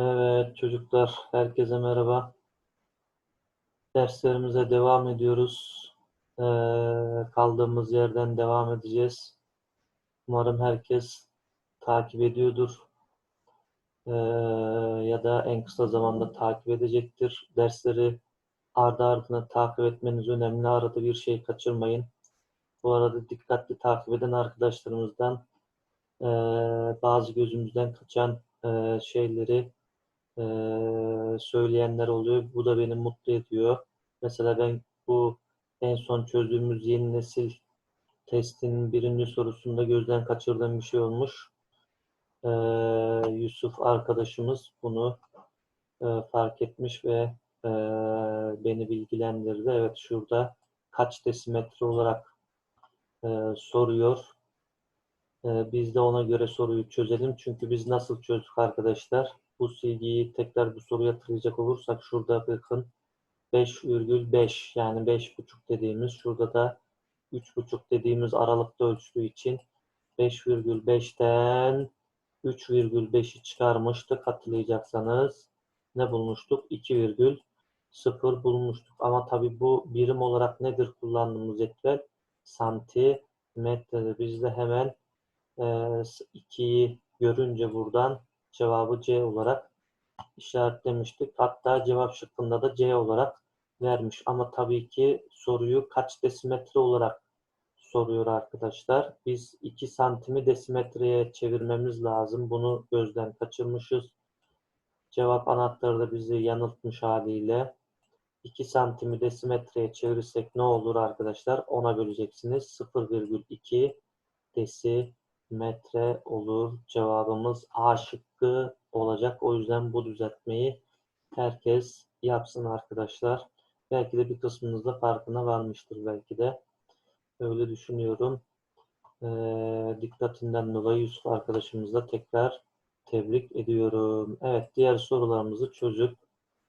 Evet çocuklar, herkese merhaba. Derslerimize devam ediyoruz. Ee, kaldığımız yerden devam edeceğiz. Umarım herkes takip ediyordur. Ee, ya da en kısa zamanda takip edecektir. Dersleri ardı ardına takip etmeniz önemli. Arada bir şey kaçırmayın. Bu arada dikkatli takip eden arkadaşlarımızdan ee, bazı gözümüzden kaçan ee, şeyleri ee, söyleyenler oluyor. Bu da beni mutlu ediyor. Mesela ben bu en son çözdüğümüz yeni nesil testinin birinci sorusunda gözden kaçırdığım bir şey olmuş. Ee, Yusuf arkadaşımız bunu e, fark etmiş ve e, beni bilgilendirdi. Evet şurada kaç desimetre olarak e, soruyor. E, biz de ona göre soruyu çözelim. Çünkü biz nasıl çözdük arkadaşlar? Bu silgiyi tekrar bu soruya hatırlayacak olursak şurada bakın 5,5 yani 5,5 dediğimiz şurada da 3,5 dediğimiz aralıkta ölçtüğü için 5,5'ten 3,5'i çıkarmıştık hatırlayacaksanız. Ne bulmuştuk? 2,0 bulmuştuk. Ama tabi bu birim olarak nedir kullandığımız cetvel? Santimetredir. Biz de hemen e, 2'yi görünce buradan cevabı C olarak işaretlemiştik. Hatta cevap şıkkında da C olarak vermiş. Ama tabii ki soruyu kaç desimetre olarak soruyor arkadaşlar. Biz 2 santimi desimetreye çevirmemiz lazım. Bunu gözden kaçırmışız. Cevap anahtarı da bizi yanıltmış haliyle. 2 santimi desimetreye çevirirsek ne olur arkadaşlar? Ona böleceksiniz. 0,2 desimetre olur. Cevabımız A şıkkı olacak. O yüzden bu düzeltmeyi herkes yapsın arkadaşlar. Belki de bir kısmınız da farkına varmıştır belki de. Öyle düşünüyorum. E, dikkatinden dolayı Yusuf arkadaşımızla tekrar tebrik ediyorum. Evet diğer sorularımızı çözüp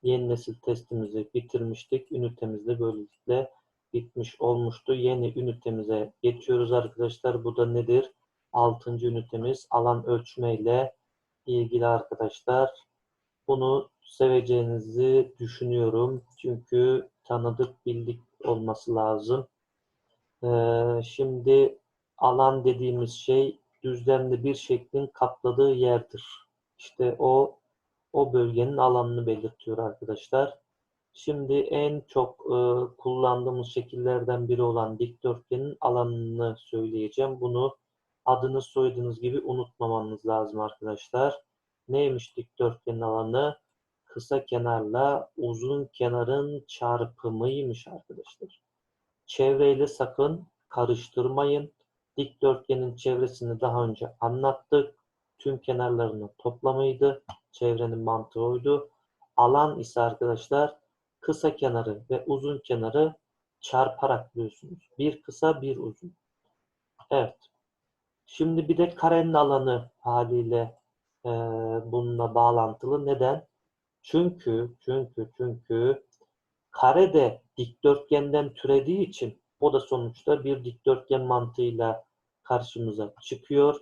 yeni nesil testimizi bitirmiştik. Ünitemiz de böylelikle bitmiş olmuştu. Yeni ünitemize geçiyoruz arkadaşlar. Bu da nedir? Altıncı ünitemiz alan ölçme ile ilgili arkadaşlar. Bunu seveceğinizi düşünüyorum. Çünkü tanıdık bildik olması lazım. Ee, şimdi alan dediğimiz şey düzlemde bir şeklin kapladığı yerdir. İşte o o bölgenin alanını belirtiyor arkadaşlar. Şimdi en çok e, kullandığımız şekillerden biri olan dikdörtgenin alanını söyleyeceğim. Bunu adınız soyadınız gibi unutmamanız lazım arkadaşlar. Neymiş dikdörtgenin alanı? Kısa kenarla uzun kenarın çarpımıymış arkadaşlar. Çevreyle sakın karıştırmayın. Dikdörtgenin çevresini daha önce anlattık. Tüm kenarlarını toplamaydı. Çevrenin mantığı oydu. Alan ise arkadaşlar kısa kenarı ve uzun kenarı çarparak buluyorsunuz. Bir kısa bir uzun. Evet. Şimdi bir de karenin alanı haliyle e, bununla bağlantılı. Neden? Çünkü çünkü çünkü kare de dikdörtgenden türediği için o da sonuçta bir dikdörtgen mantığıyla karşımıza çıkıyor.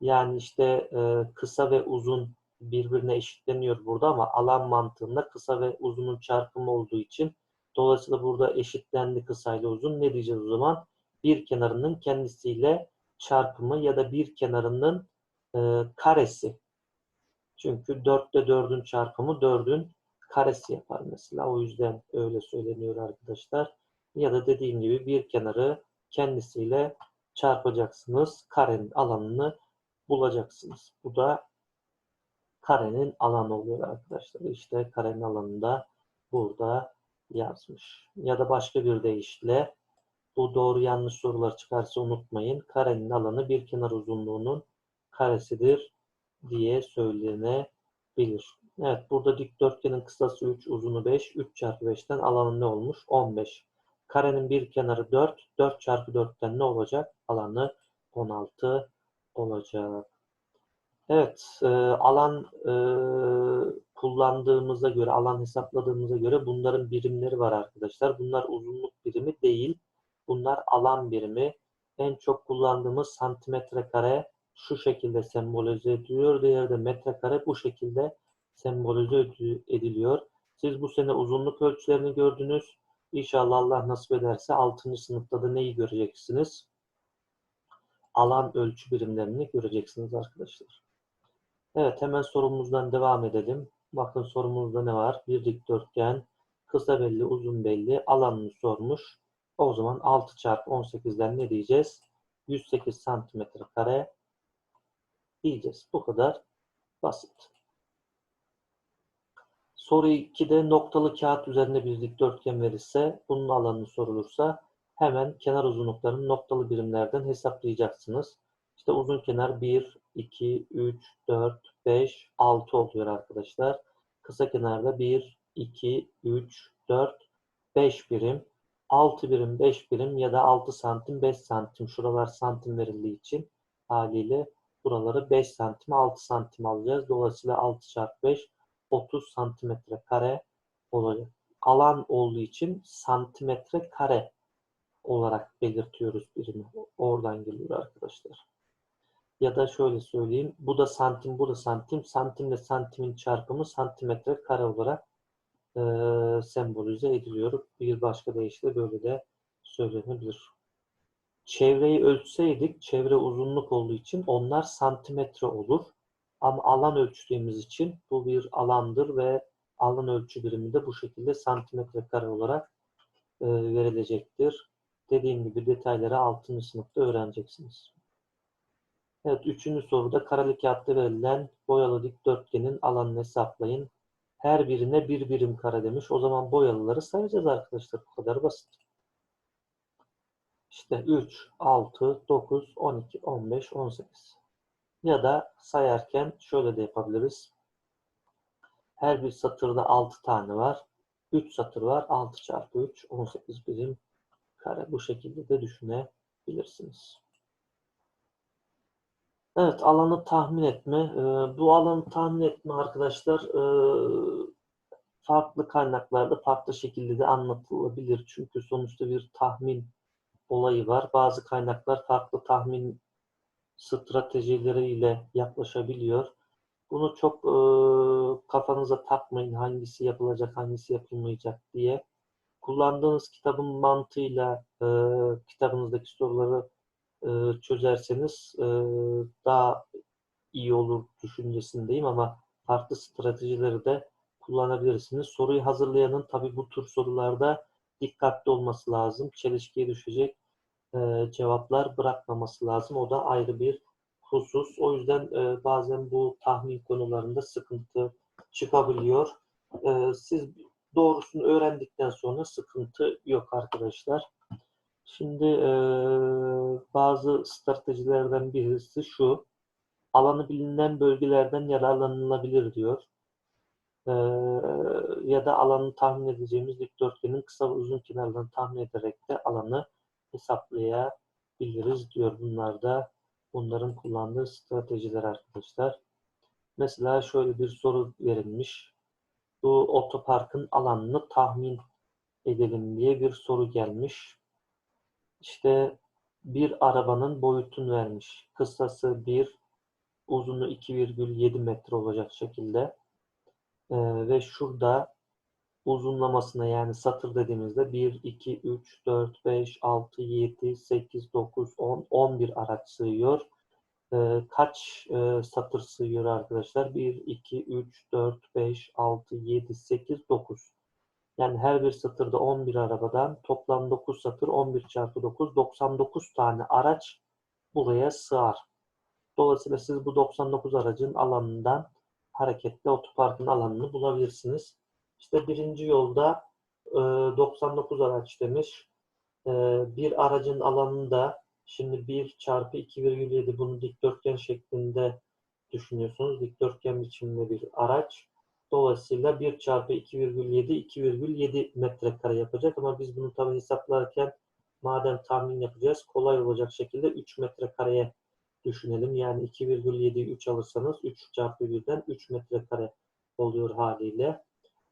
Yani işte e, kısa ve uzun birbirine eşitleniyor burada ama alan mantığında kısa ve uzunun çarpımı olduğu için dolayısıyla burada eşitlendi kısa ile uzun. Ne diyeceğiz o zaman? Bir kenarının kendisiyle çarpımı ya da bir kenarının e, karesi. Çünkü 4'te 4'ün çarpımı 4'ün karesi yapar mesela. O yüzden öyle söyleniyor arkadaşlar. Ya da dediğim gibi bir kenarı kendisiyle çarpacaksınız. Karenin alanını bulacaksınız. Bu da karenin alanı oluyor arkadaşlar. İşte karenin alanında burada yazmış. Ya da başka bir deyişle bu doğru yanlış sorular çıkarsa unutmayın. Karenin alanı bir kenar uzunluğunun karesidir diye söylenebilir. Evet burada dikdörtgenin kısası 3, uzunu 5. 3 çarpı 5'ten alanı ne olmuş? 15. Karenin bir kenarı 4. 4 çarpı 4'ten ne olacak? Alanı 16 olacak. Evet, e, alan e, kullandığımıza göre, alan hesapladığımıza göre bunların birimleri var arkadaşlar. Bunlar uzunluk birimi değil. Bunlar alan birimi. En çok kullandığımız santimetre kare şu şekilde sembolize ediliyor. Diğeri de metrekare bu şekilde sembolize ed- ediliyor. Siz bu sene uzunluk ölçülerini gördünüz. İnşallah Allah nasip ederse 6. sınıfta da neyi göreceksiniz? Alan ölçü birimlerini göreceksiniz arkadaşlar. Evet hemen sorumuzdan devam edelim. Bakın sorumuzda ne var? Bir dikdörtgen, kısa belli, uzun belli, alanını sormuş. O zaman 6 çarpı 18'den ne diyeceğiz? 108 santimetre kare diyeceğiz. Bu kadar basit. Soru 2'de noktalı kağıt üzerinde bir dikdörtgen verirse, bunun alanını sorulursa hemen kenar uzunluklarını noktalı birimlerden hesaplayacaksınız. İşte uzun kenar 1, 2, 3, 4, 5, 6 oluyor arkadaşlar. Kısa kenarda 1, 2, 3, 4, 5 birim. 6 birim, 5 birim ya da 6 santim, 5 santim. Şuralar santim verildiği için haliyle buraları 5 santim, 6 santim alacağız. Dolayısıyla 6 çarpı 5, 30 santimetre kare olacak. Alan olduğu için santimetre kare olarak belirtiyoruz birimi. Oradan geliyor arkadaşlar. Ya da şöyle söyleyeyim. Bu da santim, bu da santim. Santimle santimin çarpımı santimetre kare olarak e, sembolize ediliyor. Bir başka deyişle böyle de söylenebilir. Çevreyi ölçseydik, çevre uzunluk olduğu için onlar santimetre olur. Ama alan ölçtüğümüz için bu bir alandır ve alan ölçü birimi de bu şekilde santimetre kare olarak e, verilecektir. Dediğim gibi detayları 6. sınıfta öğreneceksiniz. Evet, üçüncü soruda kareli kağıtta verilen boyalı dikdörtgenin alanını hesaplayın. Her birine bir birim kare demiş. O zaman boyalıları sayacağız arkadaşlar. Bu kadar basit. İşte 3, 6, 9, 12, 15, 18. Ya da sayarken şöyle de yapabiliriz. Her bir satırda 6 tane var. 3 satır var. 6 çarpı 3, 18 birim kare. Bu şekilde de düşünebilirsiniz. Evet, alanı tahmin etme. Ee, bu alanı tahmin etme arkadaşlar e, farklı kaynaklarda farklı şekilde de anlatılabilir. Çünkü sonuçta bir tahmin olayı var. Bazı kaynaklar farklı tahmin stratejileriyle yaklaşabiliyor. Bunu çok e, kafanıza takmayın hangisi yapılacak, hangisi yapılmayacak diye. Kullandığınız kitabın mantığıyla e, kitabınızdaki soruları e, çözerseniz e, daha iyi olur düşüncesindeyim ama farklı stratejileri de kullanabilirsiniz. Soruyu hazırlayanın tabi bu tür sorularda dikkatli olması lazım. Çelişkiye düşecek e, cevaplar bırakmaması lazım. O da ayrı bir husus. O yüzden bazen bu tahmin konularında sıkıntı çıkabiliyor. Siz doğrusunu öğrendikten sonra sıkıntı yok arkadaşlar. Şimdi e, bazı stratejilerden birisi şu. Alanı bilinen bölgelerden yararlanılabilir diyor. E, ya da alanı tahmin edeceğimiz dikdörtgenin kısa ve uzun kenarlarını tahmin ederek de alanı hesaplayabiliriz diyor. Bunlar da bunların kullandığı stratejiler arkadaşlar. Mesela şöyle bir soru verilmiş. Bu otoparkın alanını tahmin edelim diye bir soru gelmiş. İşte bir arabanın boyutunu vermiş. Kısası 1, uzunluğu 2,7 metre olacak şekilde. Ee, ve şurada uzunlamasına yani satır dediğimizde 1, 2, 3, 4, 5, 6, 7, 8, 9, 10, 11 araç sığıyor. Ee, kaç e, satır sığıyor arkadaşlar? 1, 2, 3, 4, 5, 6, 7, 8, 9. Yani her bir satırda 11 arabadan toplam 9 satır 11 çarpı 9 99 tane araç buraya sığar. Dolayısıyla siz bu 99 aracın alanından hareketle otoparkın alanını bulabilirsiniz. İşte birinci yolda 99 araç demiş. Bir aracın alanında şimdi 1 çarpı 2,7 bunu dikdörtgen şeklinde düşünüyorsunuz. Dikdörtgen biçiminde bir araç. Dolayısıyla 1 çarpı 2,7 2,7 metrekare yapacak ama biz bunu tabi hesaplarken madem tahmin yapacağız kolay olacak şekilde 3 metrekareye düşünelim. Yani 2,7'yi 3 alırsanız 3 çarpı 1'den 3 metrekare oluyor haliyle.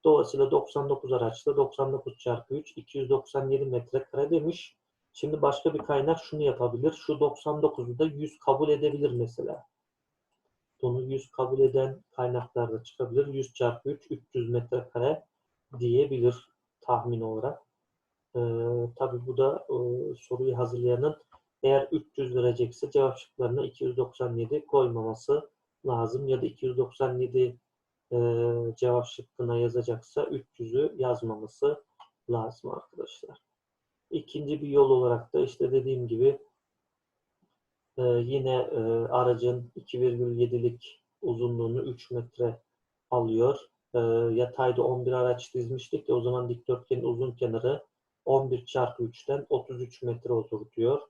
Dolayısıyla 99 araçta 99 çarpı 3 297 metrekare demiş. Şimdi başka bir kaynak şunu yapabilir. Şu 99'u da 100 kabul edebilir mesela. Bunu 100 kabul eden kaynaklarda çıkabilir. 100 çarpı 3 300 metrekare diyebilir tahmin olarak. Ee, tabii bu da e, soruyu hazırlayanın eğer 300 verecekse cevap şıklarına 297 koymaması lazım ya da 297 e, cevap şıkkına yazacaksa 300'ü yazmaması lazım arkadaşlar. İkinci bir yol olarak da işte dediğim gibi e, yine e, aracın 2,7'lik uzunluğunu 3 metre alıyor. E, yatayda 11 araç dizmiştik de o zaman dikdörtgenin uzun kenarı 11 çarpı 3'ten 33 metre olur diyor.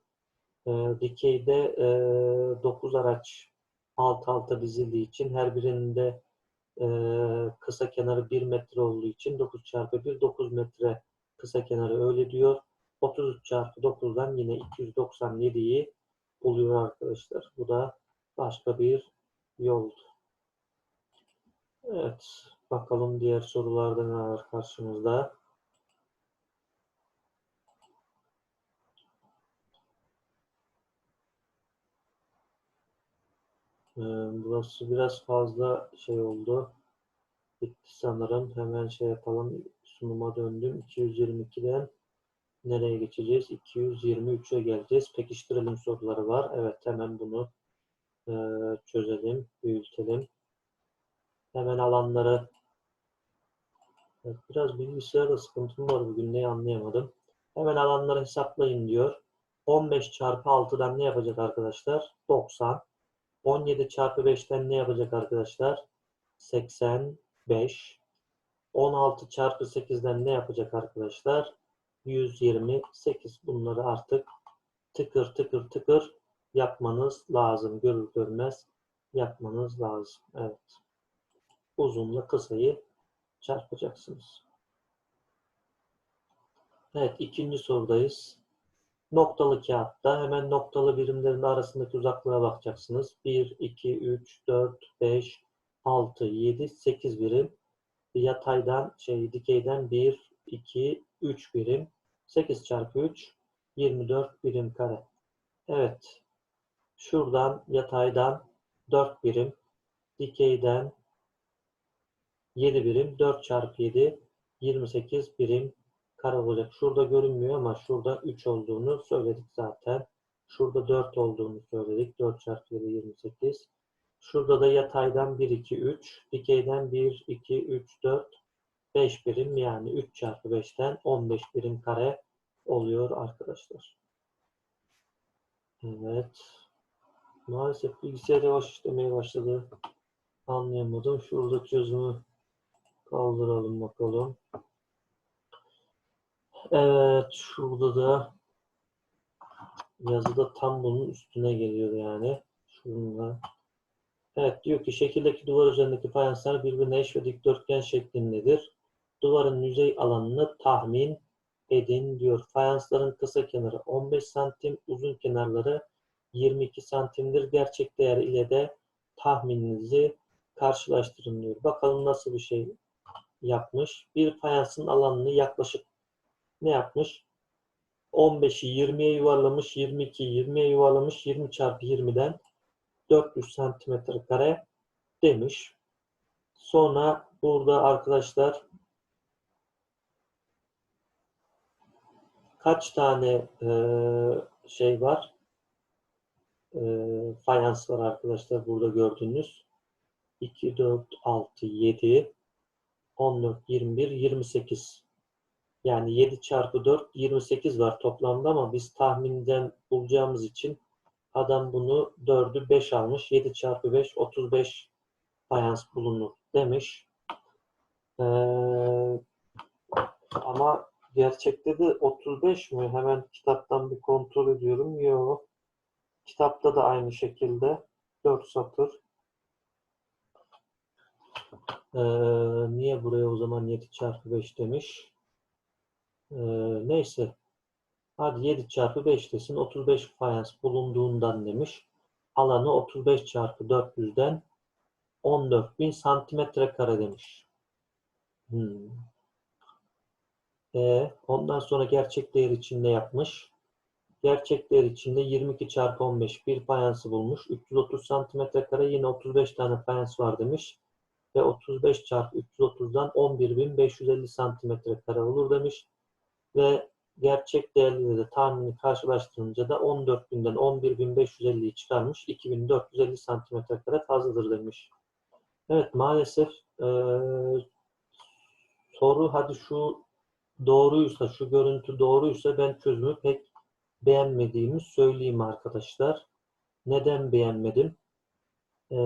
E, dikeyde e, 9 araç alt alta dizildiği için her birinde e, kısa kenarı 1 metre olduğu için 9 çarpı 1 9 metre kısa kenarı öyle diyor. 33 çarpı 9'dan yine 297'yi buluyor arkadaşlar. Bu da başka bir yoldu. Evet. Bakalım diğer sorularda ne var karşımızda. Ee, burası biraz fazla şey oldu. Bitti sanırım. Hemen şey yapalım. Sunuma döndüm. 222'den nereye geçeceğiz? 223'e geleceğiz. Pekiştirelim soruları var. Evet hemen bunu e, çözelim, büyütelim. Hemen alanları evet, biraz bilgisayarda sıkıntım var bugün neyi anlayamadım. Hemen alanları hesaplayın diyor. 15 çarpı 6'dan ne yapacak arkadaşlar? 90. 17 çarpı 5'ten ne yapacak arkadaşlar? 85. 16 çarpı 8'den ne yapacak arkadaşlar? 128. Bunları artık tıkır tıkır tıkır yapmanız lazım. Görür görmez yapmanız lazım. Evet. Uzunla kısayı çarpacaksınız. Evet. ikinci sorudayız. Noktalı kağıtta hemen noktalı birimlerin arasındaki uzaklığa bakacaksınız. 1, 2, 3, 4, 5, 6, 7, 8 birim. Yataydan, şey dikeyden 1, 2, 3 birim. 8 çarpı 3, 24 birim kare. Evet. Şuradan yataydan 4 birim. Dikeyden 7 birim. 4 çarpı 7, 28 birim kare olacak. Şurada görünmüyor ama şurada 3 olduğunu söyledik zaten. Şurada 4 olduğunu söyledik. 4 çarpı 7 28. Şurada da yataydan 1, 2, 3. Dikeyden 1, 2, 3, 4, 5 birim yani 3 çarpı 5'ten 15 birim kare oluyor arkadaşlar. Evet. Maalesef bilgisayar yavaş işlemeye başladı. Anlayamadım. Şurada çözümü kaldıralım bakalım. Evet, şurada da yazıda tam bunun üstüne geliyor yani. Şununla. Evet, diyor ki şekildeki duvar üzerindeki fayanslar birbirine eş ve dikdörtgen şeklindedir. Duvarın yüzey alanını tahmin edin diyor. Fayansların kısa kenarı 15 santim, uzun kenarları 22 santimdir. Gerçek değer ile de tahmininizi karşılaştırın diyor. Bakalım nasıl bir şey yapmış. Bir fayansın alanını yaklaşık ne yapmış? 15'i 20'ye yuvarlamış, 22'yi 20'ye yuvarlamış, 20 çarpı 20'den 400 santimetre kare demiş. Sonra burada arkadaşlar kaç tane e, şey var? E, fayans var arkadaşlar burada gördüğünüz. 2, 4, 6, 7, 14, 21, 28. Yani 7 çarpı 4 28 var toplamda ama biz tahminden bulacağımız için adam bunu 4'ü 5 almış. 7 çarpı 5 35 fayans bulunur demiş. Ee, ama gerçekte de 35 mi? Hemen kitaptan bir kontrol ediyorum. Yok. Kitapta da aynı şekilde 4 satır. Ee, niye buraya o zaman 7 çarpı 5 demiş? Ee, neyse. Hadi 7 çarpı 5 desin. 35 fayans bulunduğundan demiş. Alanı 35 çarpı 400'den 14.000 santimetre kare demiş. Hmm. E, ondan sonra gerçek değer için ne yapmış? Gerçek değer içinde 22 çarpı 15 bir fayansı bulmuş. 330 santimetre kare yine 35 tane fayans var demiş. Ve 35 çarpı 330'dan 11.550 santimetre kare olur demiş. Ve gerçek değerleri de tahmini karşılaştırınca da 14.000'den 11.550'yi çıkarmış. 2450 santimetre kare fazladır demiş. Evet maalesef eee, soru hadi şu doğruysa, şu görüntü doğruysa ben çözümü pek beğenmediğimi söyleyeyim arkadaşlar. Neden beğenmedim? Ee,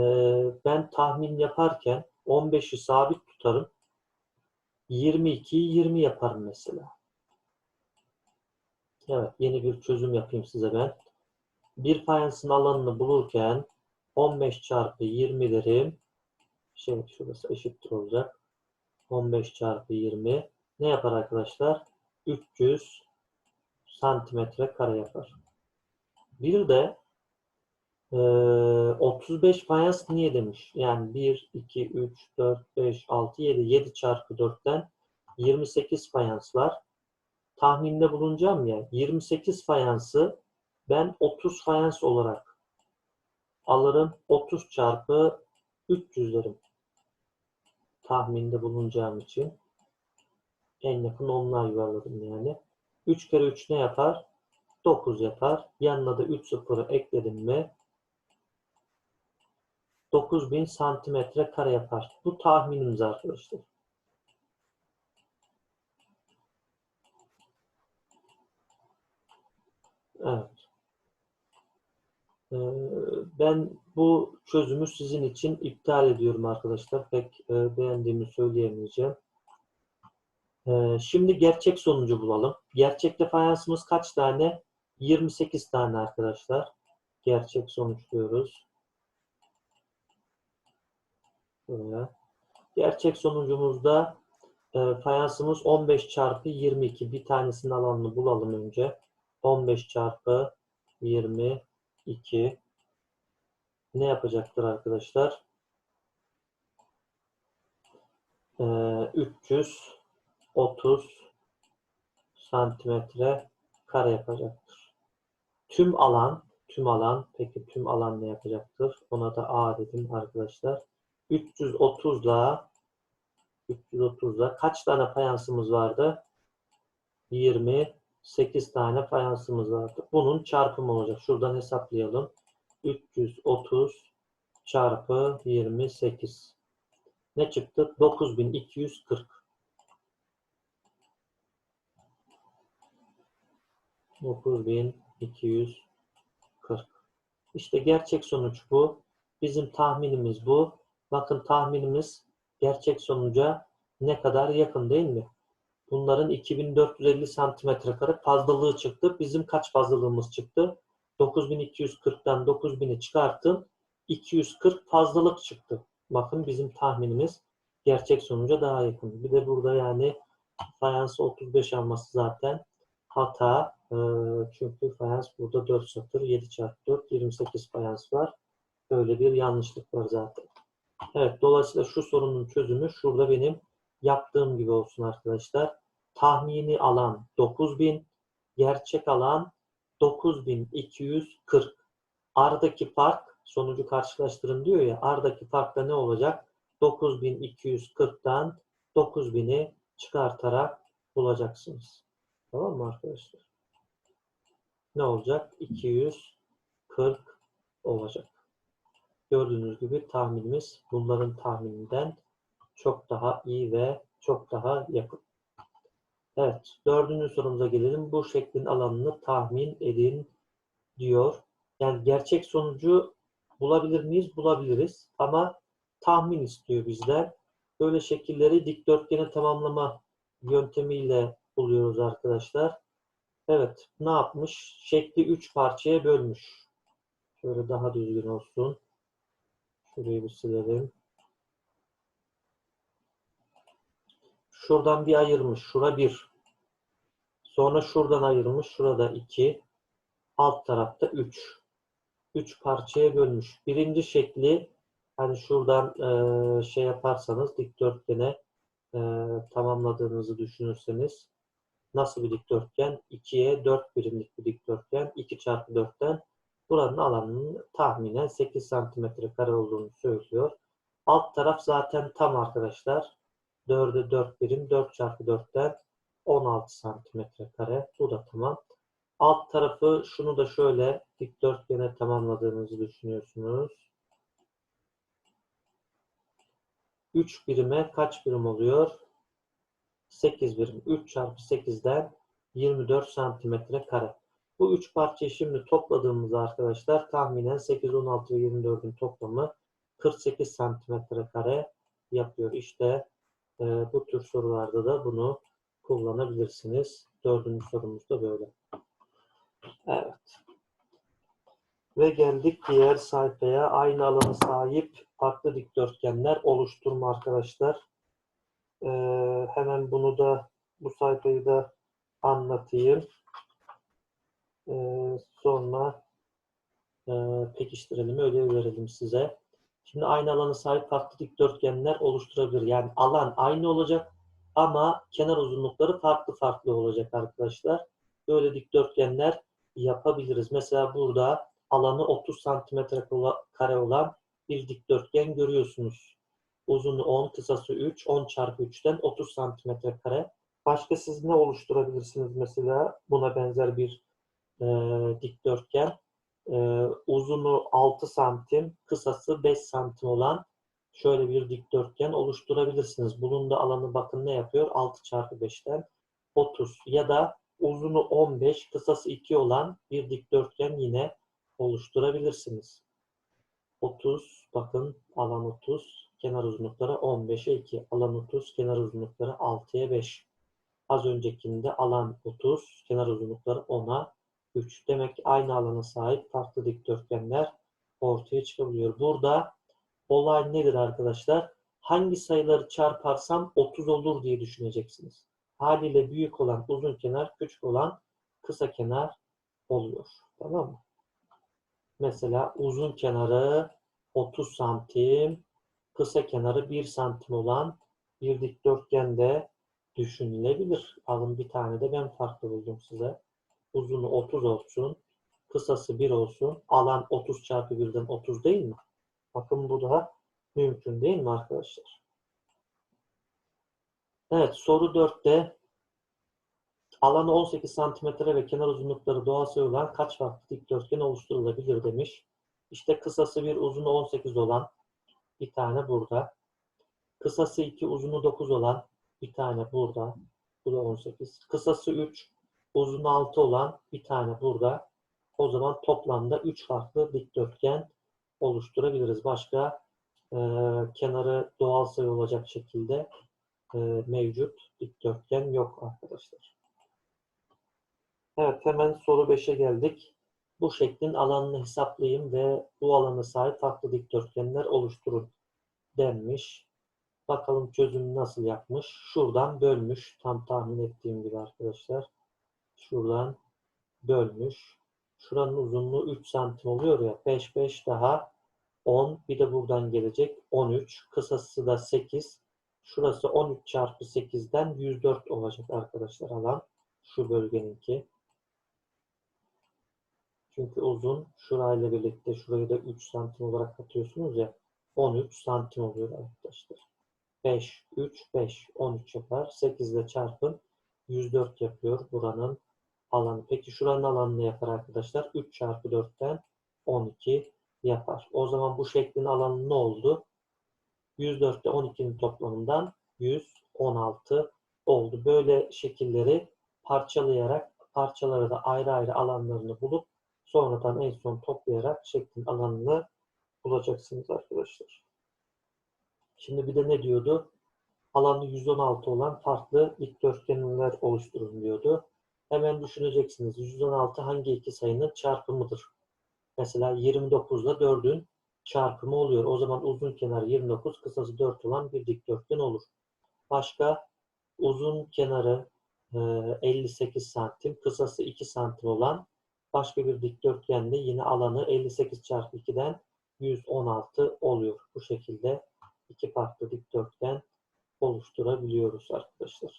ben tahmin yaparken 15'i sabit tutarım. 22'yi 20 yaparım mesela. Evet, yeni bir çözüm yapayım size ben. Bir fayansın alanını bulurken 15 çarpı 20 derim. Şey, şurası eşittir olacak. 15 çarpı 20 ne yapar arkadaşlar? 300 santimetre kare yapar. Bir de e, 35 fayans niye demiş? Yani 1, 2, 3, 4, 5, 6, 7. 7 çarpı 4'ten 28 fayans var. Tahminde bulunacağım ya. 28 fayansı ben 30 fayans olarak alırım. 30 çarpı 300 derim. Tahminde bulunacağım için. En yakın onlar yuvarladım yani. 3 kere 3 ne yapar? 9 yapar. Yanına da 3 sıfırı ekledim mi 9000 santimetre kare yapar. Bu tahminimiz arkadaşlar. Evet. Ee, Ben bu çözümü sizin için iptal ediyorum arkadaşlar. Pek e, beğendiğimi söyleyemeyeceğim. Ee, Şimdi gerçek sonucu bulalım. Gerçekte fayansımız kaç tane? 28 tane arkadaşlar. Gerçek sonuç diyoruz. Buraya. Gerçek sonucumuzda e, fayansımız 15 çarpı 22. Bir tanesinin alanını bulalım önce. 15 çarpı 22 ne yapacaktır arkadaşlar? Ee, 330 santimetre kare yapacaktır. Tüm alan, tüm alan, peki tüm alan ne yapacaktır? Ona da A dedim arkadaşlar. 330 ile 330 ile kaç tane fayansımız vardı? 28 tane fayansımız vardı. Bunun çarpımı olacak. Şuradan hesaplayalım. 330 çarpı 28. Ne çıktı? 9240. 9240. İşte gerçek sonuç bu. Bizim tahminimiz bu. Bakın tahminimiz gerçek sonuca ne kadar yakın değil mi? Bunların 2450 santimetre kare fazlalığı çıktı. Bizim kaç fazlalığımız çıktı? 9240'tan 9000'i çıkarttım. 240 fazlalık çıktı. Bakın bizim tahminimiz gerçek sonuca daha yakın. Bir de burada yani fayansı 35 alması zaten hata. Ee, çünkü fayans burada 4 satır. 7 çarpı 4 28 fayans var. Böyle bir yanlışlık var zaten. Evet dolayısıyla şu sorunun çözümü şurada benim yaptığım gibi olsun arkadaşlar. Tahmini alan 9000, gerçek alan 9240. Aradaki fark sonucu karşılaştırın diyor ya. Aradaki farkta ne olacak? 9240'tan 9000'i çıkartarak bulacaksınız. Tamam mı arkadaşlar? Ne olacak? 240 olacak. Gördüğünüz gibi tahminimiz bunların tahmininden çok daha iyi ve çok daha yakın. Evet, dördüncü sorumuza gelelim. Bu şeklin alanını tahmin edin diyor. Yani gerçek sonucu bulabilir miyiz? Bulabiliriz. Ama tahmin istiyor bizden. Böyle şekilleri dikdörtgeni tamamlama yöntemiyle buluyoruz arkadaşlar. Evet, ne yapmış? Şekli üç parçaya bölmüş. Şöyle daha düzgün olsun. Şurayı bir silelim. Şuradan bir ayırmış. Şura bir. Sonra şuradan ayırmış. Şurada iki. Alt tarafta üç. Üç parçaya bölmüş. Birinci şekli hani şuradan e, şey yaparsanız dikdörtgene e, tamamladığınızı düşünürseniz Nasıl bir dikdörtgen? 2'ye 4 birimlik bir dikdörtgen. 2 çarpı 4'ten buranın alanının tahminen 8 santimetre kare olduğunu söylüyor. Alt taraf zaten tam arkadaşlar. 4'e 4 birim. 4 çarpı 4'ten 16 santimetre kare. Bu da tamam. Alt tarafı şunu da şöyle dikdörtgene tamamladığınızı düşünüyorsunuz. 3 birime kaç birim oluyor? 8 birim. 3 çarpı 8'den 24 santimetre kare. Bu 3 parçayı şimdi topladığımızda arkadaşlar tahminen 8, 16 ve 24'ün toplamı 48 santimetre kare yapıyor. İşte e, bu tür sorularda da bunu kullanabilirsiniz. Dördüncü sorumuz da böyle. Evet. Ve geldik diğer sayfaya. Aynı alanı sahip farklı dikdörtgenler oluşturma arkadaşlar. Ee, hemen bunu da bu sayfayı da anlatayım. Ee, sonra e, pekiştirelim, ödev verelim size. Şimdi aynı alanı sahip farklı dikdörtgenler oluşturabilir. Yani alan aynı olacak ama kenar uzunlukları farklı farklı olacak arkadaşlar. Böyle dikdörtgenler yapabiliriz. Mesela burada alanı 30 santimetre kare olan bir dikdörtgen görüyorsunuz. Uzunluğu 10, kısası 3. 10 çarpı 3'ten 30 santimetre kare. Başka siz ne oluşturabilirsiniz mesela buna benzer bir e, dikdörtgen? E, uzunu 6 santim, kısası 5 santim olan şöyle bir dikdörtgen oluşturabilirsiniz. Bunun da alanı bakın ne yapıyor? 6 çarpı 5'ten 30 ya da uzunu 15, kısası 2 olan bir dikdörtgen yine oluşturabilirsiniz. 30, bakın alan 30, kenar uzunlukları 15'e 2. Alan 30, kenar uzunlukları 6'ya 5. Az öncekinde alan 30, kenar uzunlukları 10'a 3. Demek ki aynı alana sahip farklı dikdörtgenler ortaya çıkabiliyor. Burada olay nedir arkadaşlar? Hangi sayıları çarparsam 30 olur diye düşüneceksiniz. Haliyle büyük olan uzun kenar, küçük olan kısa kenar oluyor. Tamam mı? Mesela uzun kenarı 30 santim, kısa kenarı 1 santim olan bir dikdörtgende düşünülebilir. Alın bir tane de ben farklı buldum size. Uzunu 30 olsun, kısası 1 olsun. Alan 30 çarpı 1'den 30 değil mi? Bakın bu da mümkün değil mi arkadaşlar? Evet soru 4'te alanı 18 cm ve kenar uzunlukları doğası olan kaç farklı dikdörtgen oluşturulabilir demiş. İşte kısası bir uzunu 18 olan bir tane burada. Kısası 2 uzunu 9 olan bir tane burada. Bu da 18. Kısası 3 uzunu 6 olan bir tane burada. O zaman toplamda 3 farklı dikdörtgen oluşturabiliriz. Başka e, kenarı doğal sayı olacak şekilde e, mevcut dikdörtgen yok arkadaşlar. Evet hemen soru 5'e geldik. Bu şeklin alanını hesaplayın ve bu alana sahip farklı dikdörtgenler oluşturun denmiş. Bakalım çözümü nasıl yapmış. Şuradan bölmüş. Tam tahmin ettiğim gibi arkadaşlar. Şuradan bölmüş. Şuranın uzunluğu 3 santim oluyor ya. 5 5 daha 10. Bir de buradan gelecek 13. Kısası da 8. Şurası 13 çarpı 8'den 104 olacak arkadaşlar alan. Şu bölgeninki. Çünkü uzun şurayla birlikte şurayı da 3 santim olarak katıyorsunuz ya 13 santim oluyor arkadaşlar. 5, 3, 5, 13 yapar. 8 ile çarpın 104 yapıyor buranın alanı. Peki şuranın alanı ne yapar arkadaşlar? 3 çarpı 4'ten 12 yapar. O zaman bu şeklin alanı ne oldu? 104 ile 12'nin toplamından 116 oldu. Böyle şekilleri parçalayarak parçaları da ayrı ayrı alanlarını bulup sonradan en son toplayarak şeklin alanını bulacaksınız arkadaşlar. Şimdi bir de ne diyordu? Alanı 116 olan farklı dikdörtgenler oluşturun diyordu. Hemen düşüneceksiniz. 116 hangi iki sayının çarpımıdır? Mesela 29 ile 4'ün çarpımı oluyor. O zaman uzun kenar 29, kısası 4 olan bir dikdörtgen olur. Başka uzun kenarı 58 santim, kısası 2 santim olan başka bir dikdörtgende yine alanı 58 çarpı 2'den 116 oluyor. Bu şekilde iki farklı dikdörtgen oluşturabiliyoruz arkadaşlar.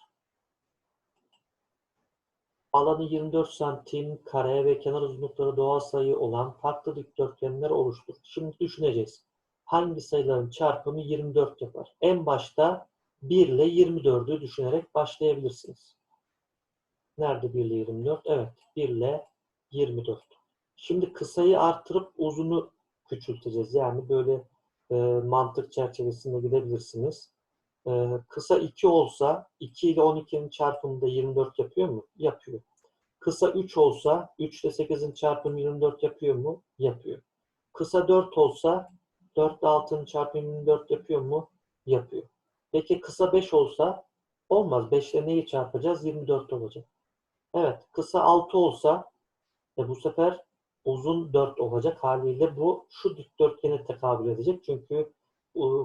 Alanı 24 santim kare ve kenar uzunlukları doğal sayı olan farklı dikdörtgenler oluştur. Şimdi düşüneceğiz. Hangi sayıların çarpımı 24 yapar? En başta 1 ile 24'ü düşünerek başlayabilirsiniz. Nerede 1 ile 24? Evet, 1 ile 24. Şimdi kısayı artırıp uzunu küçülteceğiz. Yani böyle e, mantık çerçevesinde gidebilirsiniz. E, kısa 2 olsa 2 ile 12'nin çarpımı da 24 yapıyor mu? Yapıyor. Kısa 3 olsa 3 ile 8'in çarpımı 24 yapıyor mu? Yapıyor. Kısa 4 olsa 4 ile 6'nın çarpımı 24 yapıyor mu? Yapıyor. Peki kısa 5 olsa olmaz. 5 ile neyi çarpacağız? 24 olacak. Evet. Kısa 6 olsa e bu sefer uzun 4 olacak. Haliyle bu şu dikdörtgene tekabül edecek. Çünkü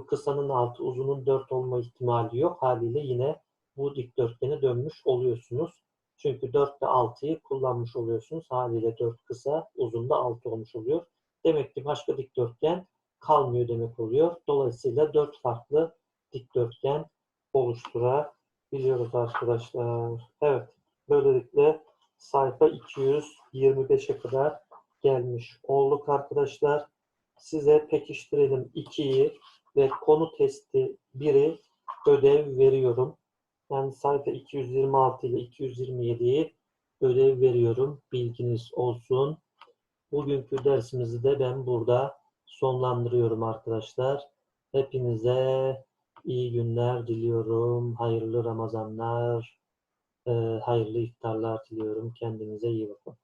kısanın 6, uzunun 4 olma ihtimali yok. Haliyle yine bu dikdörtgene dönmüş oluyorsunuz. Çünkü 4 ile 6'yı kullanmış oluyorsunuz. Haliyle 4 kısa, uzun da 6 olmuş oluyor. Demek ki başka dikdörtgen kalmıyor demek oluyor. Dolayısıyla 4 farklı dikdörtgen oluşturabiliyoruz arkadaşlar. Evet. Böylelikle sayfa 225'e kadar gelmiş olduk arkadaşlar. Size pekiştirelim 2'yi ve konu testi 1'i ödev veriyorum. Yani sayfa 226 ile 227'yi ödev veriyorum. Bilginiz olsun. Bugünkü dersimizi de ben burada sonlandırıyorum arkadaşlar. Hepinize iyi günler diliyorum. Hayırlı Ramazanlar, hayırlı iftarlar diliyorum. Kendinize iyi bakın.